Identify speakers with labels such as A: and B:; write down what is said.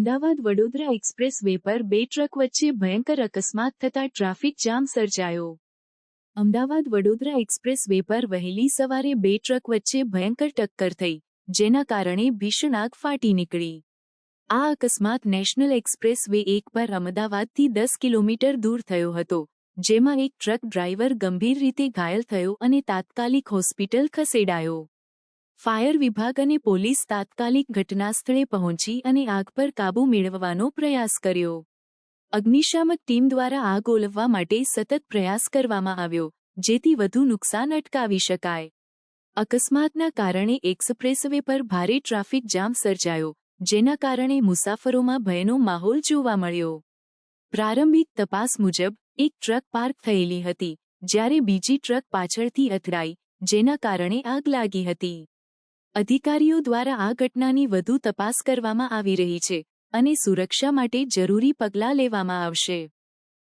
A: Ahmedabad Vadodara express way પર બે truck વચ્ચે ભયંકર અકસ્માત થતા ટ્રાફિક જામ સર્જાયો. અમદાવાદ વડોદરા એક્સપ્રેસ વે પર વહેલી સવારે બે ટ્રક વચ્ચે ભયંકર ટક્કર થઈ, જેના કારણે ભીષણ આગ ફાટી નીકળી. આ અકસ્માત નેશનલ એક્સપ્રેસ વે એક પર અમદાવાદથી દસ કિલોમીટર દૂર થયો હતો, જેમાં એક ટ્રક ડ્રાઈવર ગંભીર રીતે ઘાયલ થયો અને તાત્કાલિક હોસ્પિટલ ખસેડાયો. ફાયર વિભાગ અને પોલીસ તાત્કાલિક ઘટનાસ્થળે પહોંચી અને આગ પર કાબૂ મેળવવાનો પ્રયાસ કર્યો. અગ્નિશામક ટીમ દ્વારા આગ ઓલવવા માટે સતત પ્રયાસ કરવામાં આવ્યો, જેથી વધુ નુકસાન અટકાવી શકાય. અકસ્માતના કારણે એક્સપ્રેસવે પર ભારે ટ્રાફિક જામ સર્જાયો, જેના કારણે મુસાફરોમાં ભયનો માહોલ જોવા મળ્યો. પ્રારંભિક તપાસ મુજબ, એક ટ્રક પાર્ક થયેલી હતી, જ્યારે બીજી ટ્રક પાછળથી અથડાઈ, જેના કારણે આગ લાગી હતી. અધિકારીઓ દ્વારા આ ઘટનાની વધુ તપાસ કરવામાં આવી રહી છે અને સુરક્ષા માટે જરૂરી પગલાં લેવામાં આવશે.